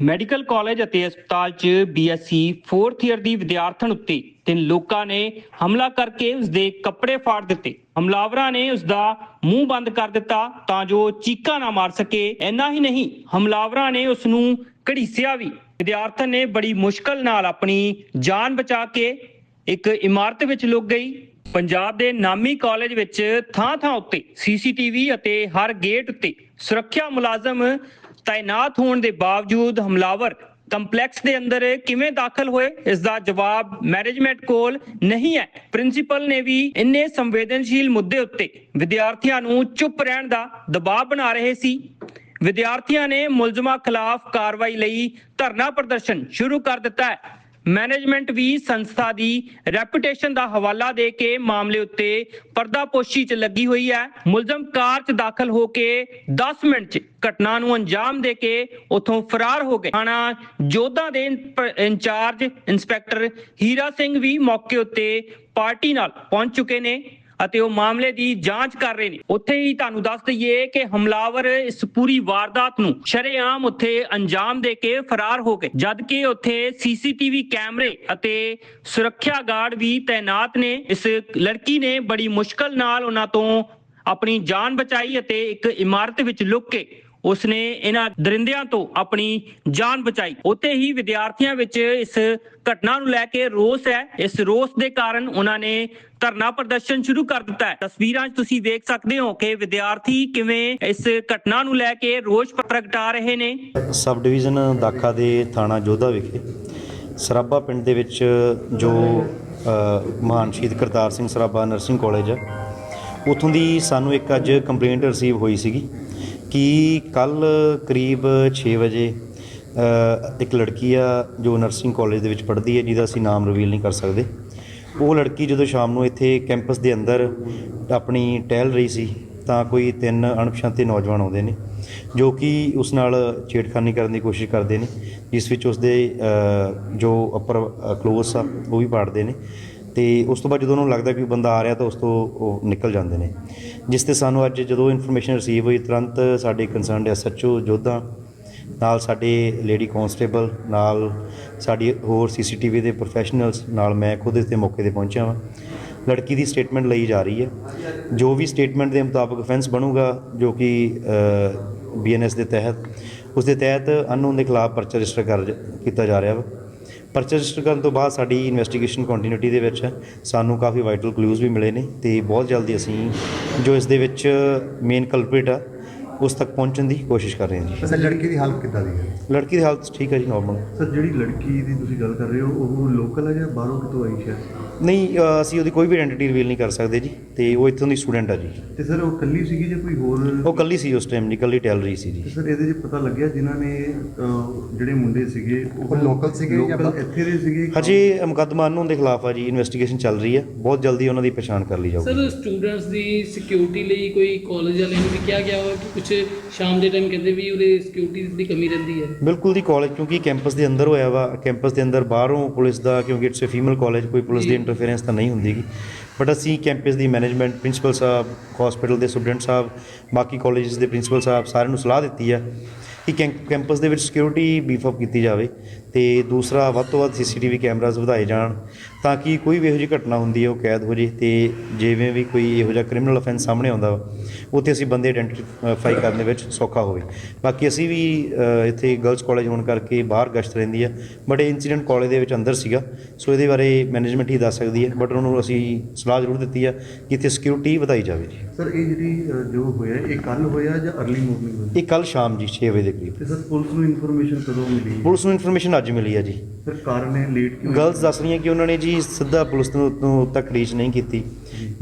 Medical college ਅਤੇ ਹਸਪਤਾਲ 'ਚ ਬੀਐਸਸੀ 4th ਇਅਰ ਦੀ ਵਿਦਿਆਰਥਣ ਉੱਤੇ ਤਿੰਨ ਲੋਕਾਂ ਨੇ ਹਮਲਾ ਕਰਕੇ ਉਸ ਦੇ ਕੱਪੜੇ ਫਾੜ ਦਿੱਤੇ। ਹਮਲਾਵਰਾਂ ਨੇ ਉਸ ਦਾ ਮੂੰਹ ਬੰਦ ਕਰ ਦਿੱਤਾ ਤਾਂ ਜੋ ਚੀਕਾਂ ਨਾ ਮਾਰ ਸਕੇ। ਇੰਨਾ ਹੀ ਨਹੀਂ, ਹਮਲਾਵਰਾਂ ਨੇ ਉਸ ਨੂੰ ਘੜੀਸਿਆ ਵੀ। ਵਿਦਿਆਰਥਣ ਨੇ ਬੜੀ ਮੁਸ਼ਕਲ ਨਾਲ ਆਪਣੀ ਜਾਨ ਬਚਾ ਕੇ ਇੱਕ ਇਮਾਰਤ ਵਿੱਚ ਲੁਕ ਗਈ। ਪੰਜਾਬ ਦੇ ਨਾਮੀ ਕਾਲਜ ਵਿੱਚ ਥਾਂ-ਥਾਂ ਉੱਤੇ ਸੀਸੀਟੀਵੀ ਅਤੇ ਹਰ ਗੇਟ ਉੱਤੇ ਸੁਰੱਖਿਆ ਮੁਲਾਜ਼ਮ ਤਾਇਨਾਤ ਹੋਣ ਦੇ ਬਾਵਜੂਦ ਹਮਲਾਵਰ ਕੰਪਲੈਕਸ ਦੇ ਅੰਦਰ ਕਿਵੇਂ ਦਾਖਲ ਹੋਏ ਇਸ ਦਾ ਜਵਾਬ ਮੈਨੇਜਮੈਂਟ ਕੋਲ ਨਹੀਂ ਹੈ। ਪ੍ਰਿੰਸੀਪਲ ਨੇ ਵੀ ਇੰਨੇ ਸੰਵੇਦਨਸ਼ੀਲ ਮੁੱਦੇ ਉੱਤੇ ਵਿਦਿਆਰਥੀਆਂ ਨੂੰ ਚੁੱਪ ਰਹਿਣ ਦਾ ਦਬਾਅ ਬਣਾ ਰਹੇ ਸੀ। ਵਿਦਿਆਰਥੀਆਂ ਨੇ ਮੁਲਜ਼ਮਾਂ ਖਿਲਾਫ ਕਾਰਵਾਈ ਲਈ ਧਰਨਾ ਪ੍ਰਦਰਸ਼ਨ ਸ਼ੁਰੂ ਕਰ ਦਿੱਤਾ ਹੈ। ਮੈਨੇਜਮੈਂਟ ਵੀ ਸੰਸਥਾ ਦੀ ਰੈਪੂਟੇਸ਼ਨ ਦਾ ਹਵਾਲਾ ਦੇ ਕੇ ਮਾਮਲੇ ਉੱਤੇ ਪਰਦਾਪੋਸ਼ੀ 'ਚ ਲੱਗੀ ਹੋਈ ਹੈ। ਮੁਲਜ਼ਮ ਕਾਰ 'ਚ ਦਾਖਲ ਹੋ ਕੇ 10 ਮਿੰਟ 'ਚ ਘਟਨਾ ਨੂੰ ਅੰਜਾਮ ਦੇ ਕੇ ਉੱਥੋਂ ਫਰਾਰ ਹੋ ਗਏ। ਥਾਣਾ ਜੋਧਾ ਦੇ ਇੰਚਾਰਜ ਇੰਸਪੈਕਟਰ ਹੀਰਾ ਸਿੰਘ ਵੀ ਮੌਕੇ ਉੱਤੇ ਪਾਰਟੀ ਨਾਲ ਪਹੁੰਚ ਚੁੱਕੇ ਨੇ। ਅਤੇ ਉਹ ਮਾਮਲੇ ਦੀ ਜਾਂਚ ਕਰ ਰਹੇ ਨੇ। ਉੱਥੇ ਹੀ ਤੁਹਾਨੂੰ ਦੱਸ ਦਈਏ ਕਿ ਹਮਲਾਵਰ ਇਸ ਪੂਰੀ ਵਾਰਦਾਤ ਨੂੰ ਸ਼ਰੇਆਮ ਉੱਥੇ ਅੰਜਾਮ ਦੇ ਕੇ ਫਰਾਰ ਹੋ ਗਏ। ਜਦ ਕਿ ਉੱਥੇ ਸੀਸੀਟੀਵੀ ਕੈਮਰੇ ਅਤੇ ਸੁਰੱਖਿਆ ਗਾਰਡ ਵੀ ਤਾਇਨਾਤ ਨੇ। ਇਸ ਲੜਕੀ ਨੇ ਬੜੀ ਮੁਸ਼ਕਲ ਨਾਲ ਉਹਨਾਂ ਤੋਂ ਆਪਣੀ ਜਾਨ ਬਚਾਈ ਅਤੇ ਇੱਕ ਇਮਾਰਤ ਵਿੱਚ ਲੁਕ ਕੇ ਉਸਨੇ ਇਹਨਾਂ ਦਰਿੰਦਿਆਂ ਤੋਂ ਆਪਣੀ ਜਾਨ ਬਚਾਈ। ਉੱਥੇ ਹੀ ਵਿਦਿਆਰਥੀਆਂ ਵਿੱਚ ਇਸ ਘਟਨਾ ਨੂੰ ਲੈ ਕੇ ਰੋਸ ਹੈ। ਇਸ ਰੋਸ ਦੇ ਕਾਰਨ ਉਹਨਾਂ ਨੇ ਧਰਨਾ ਪ੍ਰਦਰਸ਼ਨ ਸ਼ੁਰੂ ਕਰ ਦਿੱਤਾ ਹੈ। ਤਸਵੀਰਾਂ 'ਚ ਤੁਸੀਂ ਵੇਖ ਸਕਦੇ ਹੋ ਕਿ ਵਿਦਿਆਰਥੀ ਕਿਵੇਂ ਇਸ ਘਟਨਾ ਨੂੰ ਲੈ ਕੇ ਰੋਸ ਪ੍ਰਗਟਾ ਰਹੇ ਨੇ। ਸਬ ਡਿਵੀਜ਼ਨ ਦਾਖਾ ਦੇ ਥਾਣਾ ਜੋਧਾ ਵਿਖੇ ਸਰਾਬਾ ਪਿੰਡ ਦੇ ਵਿੱਚ ਜੋ ਅ, ਮਹਾਨ ਸ਼ਹੀਦ ਕਰਤਾਰ ਸਿੰਘ ਸਰਾਬਾ ਨਰਸਿੰਗ ਕਾਲਜ ਹੈ ਉਥੋਂ ਦੀ ਸਾਨੂੰ ਇੱਕ ਅੱਜ ਕੰਪਲੇਂਟ ਰਿਸੀਵ ਹੋਈ ਸੀਗੀ। ਕੀ ਕੱਲ ਕਰੀਬ 6 ਵਜੇ ਇੱਕ ਲੜਕੀ ਆ ਜੋ ਨਰਸਿੰਗ ਕਾਲਜ ਦੇ ਵਿੱਚ ਪੜ੍ਹਦੀ ਹੈ, ਜਿਹਦਾ ਅਸੀਂ ਨਾਮ ਰਿਵੀਲ ਨਹੀਂ ਕਰ ਸਕਦੇ। ਉਹ ਲੜਕੀ ਜਦੋਂ ਸ਼ਾਮ ਨੂੰ ਇੱਥੇ ਕੈਂਪਸ ਦੇ ਅੰਦਰ ਆਪਣੀ ਟਹਿਲ ਰਹੀ ਸੀ, ਤਾਂ ਕੋਈ ਤਿੰਨ ਅਣਪਛਾਤੇ ਨੌਜਵਾਨ ਆਉਂਦੇ ਨੇ, ਜੋ ਕਿ ਉਸ ਨਾਲ ਛੇੜਖਾਨੀ ਕਰਨ ਦੀ ਕੋਸ਼ਿਸ਼ ਕਰਦੇ ਨੇ, ਜਿਸ ਵਿੱਚ ਉਸ ਦੇ ਜੋ ਅਪਰ ਕਲੋਸ ਆ, ਉਹ ਵੀ ਪਾੜਦੇ ਨੇ। ਤੇ ਉਸ ਤੋਂ ਬਾਅਦ ਜਦੋਂ ਉਹਨੂੰ ਲੱਗਦਾ ਕਿ ਬੰਦਾ ਆ ਰਿਹਾ, ਤਾਂ ਉਸ ਤੋਂ ਉਹ ਨਿਕਲ ਜਾਂਦੇ ਨੇ। ਜਿਸ ਤੇ ਸਾਨੂੰ ਅੱਜ ਜਦੋਂ ਇਨਫੋਰਮੇਸ਼ਨ ਰਿਸੀਵ ਹੋਈ, ਤੁਰੰਤ ਸਾਡੇ ਕੰਸਰਨਡ ਐਸਐਚਓ ਜੋਧਾ ਨਾਲ ਸਾਡੇ ਲੇਡੀ ਕਨਸਟੇਬਲ ਨਾਲ ਸਾਡੀ ਹੋਰ ਸੀਸੀਟੀਵੀ ਦੇ ਪ੍ਰੋਫੈਸ਼ਨਲਸ ਨਾਲ ਮੈਂ ਖੁਦ ਇਸ ਦੇ ਮੌਕੇ ਤੇ ਪਹੁੰਚਿਆ ਹਾਂ ਲੜਕੀ ਦੀ ਸਟੇਟਮੈਂਟ ਲਈ ਜਾ ਰਹੀ ਹੈ। ਜੋ ਵੀ ਸਟੇਟਮੈਂਟ ਦੇ ਮੁਤਾਬਕ ਅਫੈਂਸ ਬਣੂਗਾ, ਜੋ ਕਿ ਬੀਐਨਐਸ ਦੇ ਤਹਿਤ, ਉਸ ਦੇ ਤਹਿਤ ਅਨਨੋਨ ਦੇ ਖਿਲਾਫ ਪਰਚਾ ਰਜਿਸਟਰ ਕਰ, ਕੀਤਾ ਜਾ ਰਿਹਾ ਵਾ। ਪਰਚਾ ਰਜਿਸਟਰ ਕਰਨ ਤੋਂ ਬਾਅਦ ਸਾਡੀ ਇਨਵੈਸਟੀਗੇਸ਼ਨ ਕੰਟੀਨਿਊਟੀ ਦੇ ਵਿੱਚ ਹੈ। ਸਾਨੂੰ ਕਾਫੀ ਵਾਈਟਲ ਕਲੂਜ਼ ਵੀ ਮਿਲੇ ਨੇ ਤੇ ਬਹੁਤ ਜਲਦੀ ਅਸੀਂ ਜੋ ਇਸ ਦੇ ਵਿੱਚ ਮੇਨ ਕਲਪ੍ਰਿਟ ਆ ਉਸ ਤੱਕ ਪਹੁੰਚਣ ਦੀ ਕੋਸ਼ਿਸ਼ ਕਰ ਰਹੇ ਹਾਂ ਜੀ। ਸਰ ਲੜਕੀ ਦੀ ਹਾਲਤ ਕਿੱਦਾਂ ਦੀ ਹੈ? ਲੜਕੀ ਦੀ ਹਾਲਤ ਠੀਕ ਹੈ ਜੀ ਨਾਰਮਲ ਸਰ ਜਿਹੜੀ ਲੜਕੀ ਦੀ ਤੁਸੀਂ ਗੱਲ ਕਰ ਰਹੇ ਹੋ ਉਹ ਲੋਕਲ ਹੈ ਜਾਂ ਬਾਹਰੋਂ ਕਿਤੋਂ ਆਈ ਹੈ ਨਹੀਂ ਅ, ਅਸੀਂ ਉਹਦੀ ਕੋਈ ਵੀ ਆਇਡੈਂਟੀ ਰਿਵੀਲ ਨਹੀਂ ਕਰ ਸਕਦੇ ਜੀ ਤੇ ਉਹ ਇੱਥੋਂ ਦੀ ਸਟੂਡੈਂਟ ਆ ਜੀ। ਤੇ ਸਰ ਉਹ ਕੱਲੀ ਸੀਗੀ ਜਾਂ ਕੋਈ ਹੋਰ? ਉਹ ਕੱਲੀ ਸੀ ਉਸ ਟਾਈਮ ਜੀ ਕੱਲੀ ਟੈਲ ਰਹੀ ਸੀ ਜੀ। ਤੇ ਸਰ ਇਹਦੇ 'ਚ ਪਤਾ ਲੱਗਿਆ ਜਿਨ੍ਹਾਂ ਨੇ ਅਹ, ਜਿਹੜੇ ਮੁੰਡੇ ਸੀਗੇ ਉਹ local ਸੀਗੇ ਜਾਂ ਬਾਹਰ? ਇੱਥੇ ਦੇ ਸੀਗੇ? ਹਜੇ ਮੁਕੱਦਮਾ ਅਨਨੋਨ ਦੇ ਖਿਲਾਫ ਆ ਜੀ ਇਨਵੈਸਟੀਗੇਸ਼ਨ ਚੱਲ ਰਹੀ ਹੈ। ਬਹੁਤ ਜਲਦੀ ਉਹਨਾਂ ਦੀ ਪਛਾਣ ਕਰ ਲਈ ਜਾਊਗੀ। ਸਰ ਸਟੂਡੈਂਟਸ ਦੀ ਸਿਕਿਉਰਿਟੀ ਲਈ ਕੋਈ ਕਾਲਜ ਵਾਲਿਆਂ ਨੂੰ ਵੀ ਕਿਹਾ ਗਿਆ ਹੋਇਆ ਕਿ ਕੁਝ ਸ਼ਾਮ ਦੇ ਟਾਈਮ ਕਹਿੰਦੇ ਵੀ ਉਹਦੇ ਸਿਕਿਉਰਿਟੀ ਦੀ ਕਮੀ ਰਹਿੰਦੀ ਹੈ। ਬਿਲਕੁਲ ਦੀ ਕਾਲਜ ਕਿਉਂਕਿ ਕੈਂਪਸ ਦੇ ਅੰਦਰ ਹੋਇਆ ਵਾ ਕੈਂਪਸ ਦੇ ਅੰਦਰ ਬਾਹਰੋਂ ਪੁਲਿਸ ਦਾ ਕਿਉਂਕਿ ਇਟਸ ਅ ਫੀਮੇਲ ਕਾਲਜ ਕੋਈ ਪੁਲਿਸ ਦੀ ਇੰਟਰਫੇਰੈਂਸ ਤਾਂ ਨਹੀਂ ਹੁੰਦੀਗੀ ਬਟ ਅਸੀਂ ਕੈਂਪਸ ਦੀ ਮੈਨੇਜਮੈਂਟ ਪ੍ਰਿੰਸੀਪਲ ਸਾਹਿਬ ਹਸਪੀਟਲ ਦੇ ਸਟੂਡੈਂਟ ਸਾਹਿਬ ਬਾਕੀ ਕਾਲਜਸ ਦੇ ਪ੍ਰਿੰਸੀਪਲ ਸਾਹਿਬ ਸਾਰਿਆਂ ਨੂੰ ਸਲਾਹ ਦਿੱਤੀ ਆ ਕਿ ਕੈਂ- ਕੈਂਪਸ ਦੇ ਵਿੱਚ ਸਿਕਿਉਰਿਟੀ ਬੀਫ ਅਪ ਕੀਤੀ ਜਾਵੇ ਤੇ ਦੂਸਰਾ ਵੱਧ ਤੋਂ ਵੱਧ ਸੀਸੀਟੀਵੀ ਕੈਮਰਾਜ਼ ਵਧਾਏ ਜਾਣ। ਤਾਂ ਕਿ ਕੋਈ ਵੀ ਇਹੋ ਜਿਹੀ ਘਟਨਾ ਹੁੰਦੀ ਹੈ ਉਹ ਕੈਦ ਹੋ ਜੇ ਤੇ ਜਿਵੇਂ ਵੀ ਕੋਈ ਇਹੋ ਜਿਹਾ ਕ੍ਰਿਮੀਨਲ ਅਫੈਂਸ ਸਾਹਮਣੇ ਆਉਂਦਾ ਉੱਥੇ ਅਸੀਂ ਬੰਦੇ ਆਇਡੈਂਟੀਫਾਈ ਕਰਨ ਦੇ ਵਿੱਚ ਸੌਖਾ ਹੋਵੇ। ਬਾਕੀ ਅਸੀਂ ਵੀ ਇੱਥੇ ਗਰਲਸ ਕਾਲਜ ਹੋਣ ਕਰਕੇ ਬਾਹਰ ਗਸ਼ਤ ਰਹਿੰਦੀ ਹੈ ਬਟ ਇਹ ਇਨਸੀਡੈਂਟ ਕਾਲਜ ਦੇ ਵਿੱਚ ਅੰਦਰ ਸੀਗਾ ਸੋ ਇਹਦੇ ਬਾਰੇ ਮੈਨੇਜਮੈਂਟ ਹੀ ਦੱਸ ਸਕਦੀ ਹੈ ਬਟ ਉਹਨੂੰ ਅਸੀਂ ਸਲਾਹ ਜ਼ਰੂਰ ਦਿੱਤੀ ਆ ਕਿ ਇੱਥੇ ਸਿਕਿਉਰਿਟੀ ਵਧਾਈ ਜਾਵੇ ਜੀ। ਸਰ ਇਹ ਜਿਹੜੀ ਜੋ ਹੋਇਆ ਇਹ ਕੱਲ ਹੋਇਆ ਜਾਂ ਅਰਲੀ ਮਾਰਨਿੰਗ ਹੋਇਆ? ਇਹ ਕੱਲ ਸ਼ਾਮ ਜੀ 6 ਵਜੇ ਦੇ ਕਰੀਬ। ਤੇ ਸਰ ਪੁਲਿਸ ਨੂੰ ਇਨਫੋਰਮੇਸ਼ਨ ਕਦੋਂ ਮਿਲੀ? ਪੁਲਿਸ ਨੂੰ ਇਨਫੋਰਮੇਸ਼ਨ ਅੱਜ ਮਿਲੀ ਆ ਜੀ। ਸਰ ਕਾਰਨ ਇਹ ਲੇਟ ਕਿਉਂ ਗਰਲਸ ਦੱਸ ਰਹੀਆਂ ਕਿ ਉਹਨਾਂ ਨੇ ਜੀ ਸਿੱਧਾ ਪੁਲਿਸ ਨੂੰ ਤੱਕ ਰੀਚ ਨਹੀਂ ਕੀਤੀ।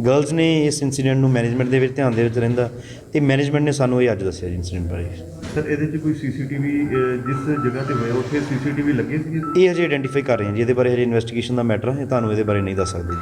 ਗਰਲਸ ਨੇ ਇਸ ਇਨਸੀਡੈਂਟ ਨੂੰ ਮੈਨੇਜਮੈਂਟ ਦੇ ਵਿੱਚ ਧਿਆਨ ਦੇ ਵਿੱਚ ਰਹਿੰਦਾ ਤੇ ਮੈਨੇਜਮੈਂਟ ਨੇ ਸਾਨੂੰ ਇਹ ਅੱਜ ਦੱਸਿਆ ਜੀ ਇਨਸੀਡੈਂਟ ਬਾਰੇ। ਸਰ ਇਹਦੇ 'ਚ ਕੋਈ ਸੀਸੀਟੀਵੀ ਜਿਸ ਜਗ੍ਹਾ ਤੇ ਹੋਇਆ ਉੱਥੇ ਸੀਸੀਟੀਵੀ ਲੱਗੇ ਸੀਗੇ? ਇਹ ਹਜੇ ਆਇਡੈਂਟੀਫਾਈ ਕਰ ਰਹੇ ਹਾਂ ਜੀ ਇਹਦੇ ਬਾਰੇ ਹਜੇ ਇਨਵੈਸਟੀਗੇਸ਼ਨ ਦਾ ਮੈਟਰ ਹੈ ਤੁਹਾਨੂੰ ਇਹਦੇ ਬਾਰੇ ਨਹੀਂ ਦੱਸ ਸਕਦੇ।